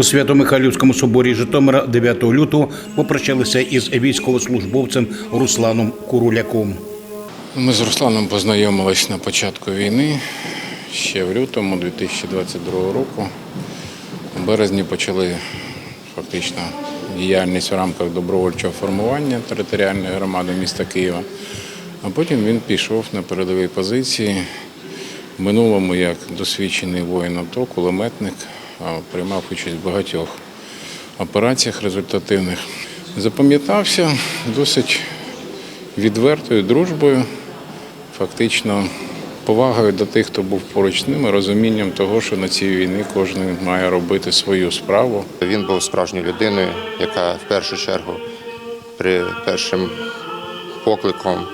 У Свято-Михайлівському соборі Житомира 9 лютого попрощалися із військовослужбовцем Русланом Куруляком. Ми з Русланом познайомились на початку війни ще в лютому 2022 року. У березні почали фактично діяльність в рамках добровольчого формування територіальної громади міста Києва. А потім він пішов на передові позиції. В минулому як досвідчений воїн АТО, кулеметник, приймав участь в багатьох операціях результативних. Запам'ятався досить відвертою дружбою, фактично повагою до тих, хто був поруч з ними, розумінням того, що на цій війні кожен має робити свою справу. Він був справжньою людиною, яка в першу чергу при першим покликом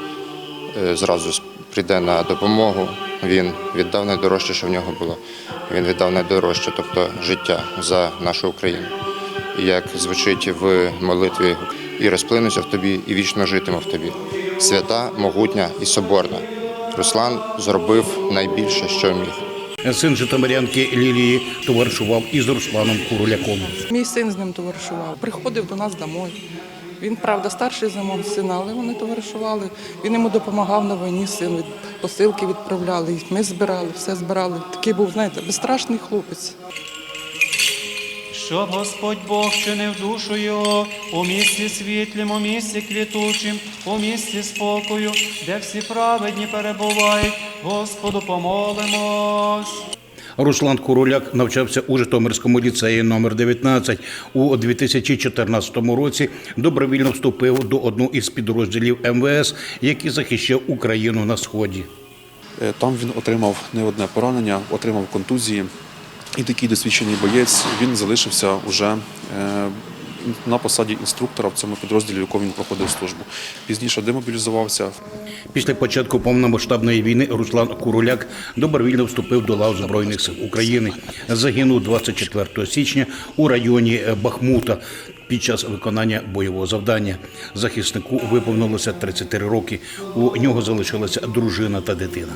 е, зразу прийде на допомогу. Він віддав найдорожче, що в нього було. Він віддав найдорожче, тобто життя за нашу Україну. І як звучить в молитві і розплинуся в тобі, і вічно житиму в тобі. Свята, могутня і соборна. Руслан зробив найбільше, що міг. Син Житомирянки Лілії товаришував із Русланом Куруляком. Мій син з ним товаришував. Приходив до нас домой. Він, правда, старший за мого сина, але вони товаришували. Він йому допомагав на війні, син посилки відправляли. Ми збирали, все збирали. Такий був, знаєте, безстрашний хлопець. Щоб Господь Бог чинив душу його у місці світлім, у місці квітучим, у місці спокою, де всі праведні перебувають, Господу помолимось. Руслан Куруляк навчався у Житомирському ліцеї номер 19 У 2014 році добровільно вступив до одного із підрозділів МВС, який захищав Україну на сході. Е, Там він отримав не одне поранення, отримав контузії. І такий досвідчений боєць він залишився уже е, на посаді інструктора в цьому підрозділі, в якому він проходив службу. Пізніше демобілізувався. Після початку повномасштабної війни Руслан Куруляк добровільно вступив до лав Збройних сил України. Загинув 24 січня у районі Бахмута під час виконання бойового завдання. Захиснику виповнилося 33 роки. У нього залишилася дружина та дитина.